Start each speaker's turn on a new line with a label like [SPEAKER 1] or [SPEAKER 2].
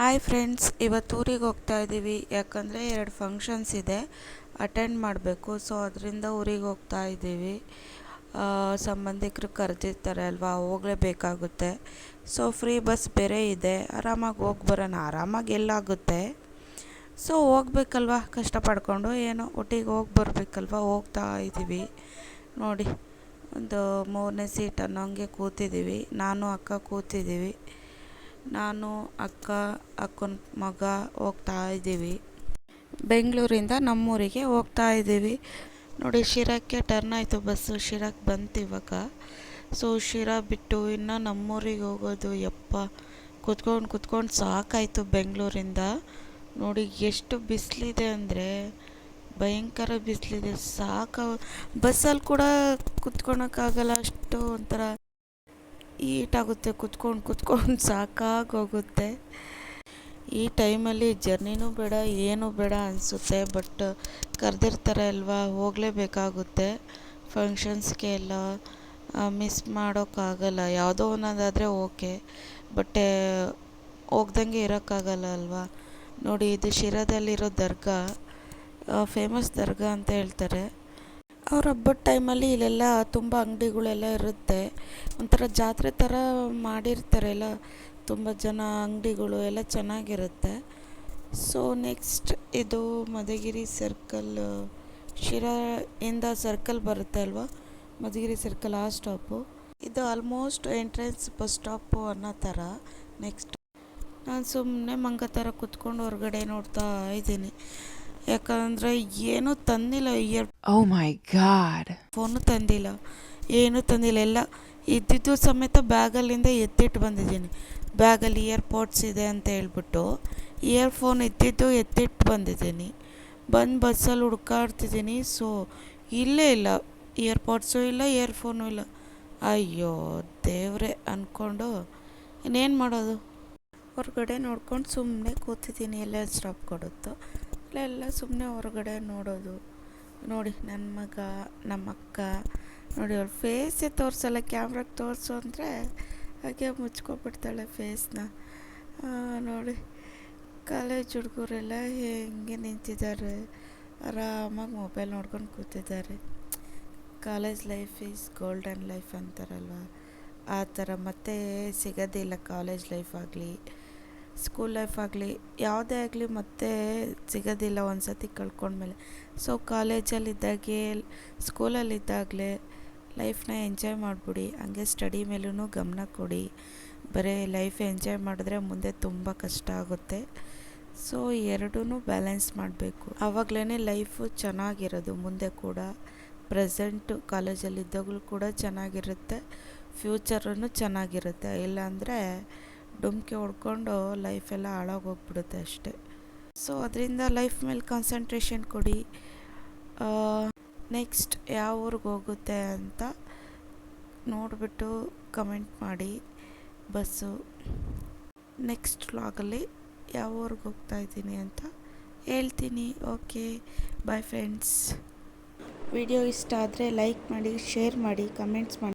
[SPEAKER 1] Hi friends ಇವತ್ತು ಊರಿಗೆ ಹೋಗ್ತಾ ಇದ್ದೀವಿ. ಯಾಕಂದರೆ ಎರಡು ಫಂಕ್ಷನ್ಸ್ ಇದೆ. ಅಟೆಂಡ್ ಮಾಡಬೇಕು. ಸೊ ಅದರಿಂದ ಊರಿಗೆ ಹೋಗ್ತಾ ಇದ್ದೀವಿ. ಸಂಬಂಧಿಕರು ಕರೆದಿರ್ತಾರೆ ಅಲ್ವಾ? ಹೋಗಲೇಬೇಕಾಗುತ್ತೆ. ಸೊ ಫ್ರೀ ಬಸ್ ಬೇರೆ ಇದೆ. ಆರಾಮಾಗಿ ಹೋಗಿ ಬರೋಣ. ಆರಾಮಾಗಿ ಎಲ್ಲಾಗುತ್ತೆ. ಸೊ ಹೋಗ್ಬೇಕಲ್ವಾ? ಕಷ್ಟಪಡ್ಕೊಂಡು ಏನೋ ಒಟ್ಟಿಗೆ ಹೋಗಿ ಬರಬೇಕಲ್ವಾ? ಹೋಗ್ತಾ ಇದ್ದೀವಿ. ನೋಡಿ, ಒಂದು ಮೂರನೇ ಸೀಟ್ ಅನ್ನೋಂಗೆ ಕೂತಿದ್ದೀವಿ. ನಾನು ಅಕ್ಕ ಕೂತಿದ್ದೀವಿ. ನಾನು, ಅಕ್ಕ, ಅಕ್ಕನ ಮಗ ಹೋಗ್ತಾ ಇದ್ದೀವಿ. ಬೆಂಗಳೂರಿಂದ ನಮ್ಮೂರಿಗೆ ಹೋಗ್ತಾ ಇದ್ದೀವಿ. ನೋಡಿ, ಶಿರಾಕ್ಕೆ ಟರ್ನ್ ಆಯಿತು ಬಸ್ಸು ಶಿರಾಕ್ಕೆ ಬಂತು ಇವಾಗ. ಸೊ ಶಿರಾ ಬಿಟ್ಟು ಇನ್ನು ನಮ್ಮೂರಿಗೆ ಹೋಗೋದು ಯಪ್ಪ. ಕುತ್ಕೊಂಡು ಕುತ್ಕೊಂಡು ಸಾಕಾಯಿತು ಬೆಂಗಳೂರಿಂದ. ನೋಡಿ, ಎಷ್ಟು ಬಿಸಿಲಿದೆ ಅಂದರೆ ಭಯಂಕರ ಬಿಸಿಲಿದೆ. ಸಾಕ ಬಸ್ಸಲ್ಲಿ ಕೂಡ ಕುತ್ಕೊಳಕ್ಕಾಗಲ್ಲ ಅಷ್ಟು ಒಂಥರ ಈಟಾಗುತ್ತೆ, ಕುತ್ಕೊಂಡು ಕುತ್ಕೊಂಡು ಸಾಕಾಗೋಗುತ್ತೆ. ಈ ಟೈಮಲ್ಲಿ ಜರ್ನಿನೂ ಬೇಡ, ಏನೂ ಬೇಡ ಅನಿಸುತ್ತೆ, ಬಟ್ ಕರೆದಿರ್ತಾರೆ ಅಲ್ವಾ, ಹೋಗಲೇಬೇಕಾಗುತ್ತೆ. ಫಂಕ್ಷನ್ಸ್ಗೆ ಎಲ್ಲ ಮಿಸ್ ಮಾಡೋಕ್ಕಾಗಲ್ಲ, ಯಾವುದೋ ಒಂದೊಂದಾದರೆ ಓಕೆ, ಬಟ್ ಹೋಗ್ದಂಗೆ ಇರೋಕ್ಕಾಗಲ್ಲ ಅಲ್ವಾ. ನೋಡಿ, ಇದು ಶಿರಾದಲ್ಲಿರೋ ದರ್ಗಾ ಫೇಮಸ್ ದರ್ಗಾ ಅಂತ ಹೇಳ್ತಾರೆ. ಅವ್ರ ಹಬ್ಬದ ಟೈಮಲ್ಲಿ ಇಲ್ಲೆಲ್ಲ ತುಂಬ ಅಂಗಡಿಗಳೆಲ್ಲ ಇರುತ್ತೆ. ಒಂಥರ ಜಾತ್ರೆ ಥರ ಮಾಡಿರ್ತಾರೆ ಎಲ್ಲ. ತುಂಬ ಜನ ಅಂಗಡಿಗಳು ಎಲ್ಲ ಚೆನ್ನಾಗಿರುತ್ತೆ. ಸೊ ನೆಕ್ಸ್ಟ್ ಇದು ಮಧುಗಿರಿ ಸರ್ಕಲ್ ಶಿರಾಯಿಂದ ಸರ್ಕಲ್ ಬರುತ್ತೆ ಅಲ್ವಾ? ಮಧುಗಿರಿ ಸರ್ಕಲ್ ಆ ಸ್ಟಾಪು ಇದು ಆಲ್ಮೋಸ್ಟ್ ಎಂಟ್ರೆನ್ಸ್ ಬಸ್ ಸ್ಟಾಪು ಅನ್ನೋ ಥರ ನೆಕ್ಸ್ಟ್ ನಾನು ಸುಮ್ಮನೆ ಮಂಗ ಥರ ಕುತ್ಕೊಂಡು ಹೊರಗಡೆ ನೋಡ್ತಾ ಇದ್ದೀನಿ. ಯಾಕಂದರೆ ಏನೂ ತಂದಿಲ್ಲ year
[SPEAKER 2] oh my god
[SPEAKER 1] phone ತಂದಿಲ್ಲ ಏನೂ ತಂದಿಲ್ಲ. ಎಲ್ಲ ಇದ್ದಿದ್ದು ಸಮೇತ ಬ್ಯಾಗಲ್ಲಿಂದ ಎತ್ತಿಟ್ಟು ಬಂದಿದ್ದೀನಿ. ಬ್ಯಾಗಲ್ಲಿ ಇಯರ್ಪೋಡ್ಸ್ ಇದೆ ಅಂತ ಹೇಳ್ಬಿಟ್ಟು ಇಯರ್ಫೋನ್ ಇದ್ದಿದ್ದು ಎತ್ತಿಟ್ಟು ಬಂದಿದ್ದೀನಿ. ಬಂದು ಬಸ್ಸಲ್ಲಿ ಹುಡ್ಕಾಡ್ತಿದ್ದೀನಿ. ಸೊ ಇಲ್ಲೇ ಇಲ್ಲ. ಇಯರ್ಪಾಡ್ಸು ಇಲ್ಲ ಇಯರ್ಫೋನು ಇಲ್ಲ. ಅಯ್ಯೋ ದೇವ್ರೆ ಅಂದ್ಕೊಂಡು ಇನ್ನೇನು ಮಾಡೋದು? ಹೊರಗಡೆ ನೋಡ್ಕೊಂಡು ಸುಮ್ಮನೆ ಕೂತಿದ್ದೀನಿ. ಎಲ್ಲ ಸ್ಟಾಪ್ ಕೊಡುತ್ತೋ. ಅಲ್ಲೆಲ್ಲ ಸುಮ್ಮನೆ ಹೊರಗಡೆ ನೋಡೋದು. ನೋಡಿ ನನ್ನ ಮಗ ನಮ್ಮ ಅಕ್ಕ, ನೋಡಿ ಅವ್ರ ಫೇಸೇ ತೋರಿಸಲ್ಲ ಕ್ಯಾಮ್ರಾಗೆ ತೋರಿಸು ಅಂದರೆ ಹಾಗೆ ಮುಚ್ಕೊಬಿಡ್ತಾಳೆ ಫೇಸ್ನ ನೋಡಿ ಕಾಲೇಜ್ ಹುಡುಗರೆಲ್ಲ ಹೇಗೆ ನಿಂತಿದ್ದಾರೆ. ಆರಾಮಾಗಿ ಮೊಬೈಲ್ ನೋಡ್ಕೊಂಡು ಕೂತಿದ್ದಾರೆ. College life is golden life ಅಂತಾರಲ್ವ? ಆ ಥರ ಮತ್ತೆ ಸಿಗೋದಿಲ್ಲ ಕಾಲೇಜ್ ಲೈಫ್ ಆಗಲಿ. ಸ್ಕೂಲ್ ಲೈಫ್ ಆಗಲಿ, ಯಾವುದೇ ಆಗಲಿ ಮತ್ತೆ ಸಿಗೋದಿಲ್ಲ ಒಂದು ಸತಿ ಕಳ್ಕೊಂಡ್ಮೇಲೆ ಸೊ ಕಾಲೇಜಲ್ಲಿದ್ದಾಗೆ ಸ್ಕೂಲಲ್ಲಿದ್ದಾಗಲೇ ಲೈಫ್ನ ಎಂಜಾಯ್ ಮಾಡಿಬಿಡಿ. ಹಂಗೆ ಸ್ಟಡಿ ಮೇಲೂ ಗಮನ ಕೊಡಿ. ಬರೀ ಲೈಫ್ ಎಂಜಾಯ್ ಮಾಡಿದ್ರೆ ಮುಂದೆ ತುಂಬ ಕಷ್ಟ ಆಗುತ್ತೆ. ಸೊ ಎರಡೂ ಬ್ಯಾಲೆನ್ಸ್ ಮಾಡಬೇಕು. ಆವಾಗಲೇ ಲೈಫು ಚೆನ್ನಾಗಿರೋದು, ಮುಂದೆ ಕೂಡ. ಪ್ರೆಸೆಂಟು ಕಾಲೇಜಲ್ಲಿದ್ದಾಗಲೂ ಕೂಡ ಚೆನ್ನಾಗಿರುತ್ತೆ. ಫ್ಯೂಚರೂ ಚೆನ್ನಾಗಿರುತ್ತೆ. ಇಲ್ಲಾಂದರೆ ಡುಮ್ಕಿ ಹೊಡ್ಕೊಂಡು ಲೈಫೆಲ್ಲ ಹಾಳಾಗೋಗ್ಬಿಡುತ್ತೆ ಅಷ್ಟೆ. ಸೊ ಅದರಿಂದ ಲೈಫ್ ಮೇಲೆ ಕಾನ್ಸಂಟ್ರೇಷನ್ ಕೊಡಿ. ನೆಕ್ಸ್ಟ್ ಯಾವ ಊರಿಗೆ ಹೋಗುತ್ತೆ ಅಂತ ನೋಡಿಬಿಟ್ಟು ಕಮೆಂಟ್ ಮಾಡಿ. ಬಸ್ಸು. ನೆಕ್ಸ್ಟ್ ವ್ಲಾಗಲ್ಲಿ ಯಾವ ಊರಿಗೆ ಹೋಗ್ತಾ ಇದ್ದೀನಿ ಅಂತ ಹೇಳ್ತೀನಿ. ಓಕೆ ಬಾಯ್ ಫ್ರೆಂಡ್ಸ್ ವಿಡಿಯೋ ಇಷ್ಟ ಆದರೆ ಲೈಕ್ ಮಾಡಿ ಶೇರ್ ಮಾಡಿ ಕಮೆಂಟ್ಸ್ ಮಾಡಿ.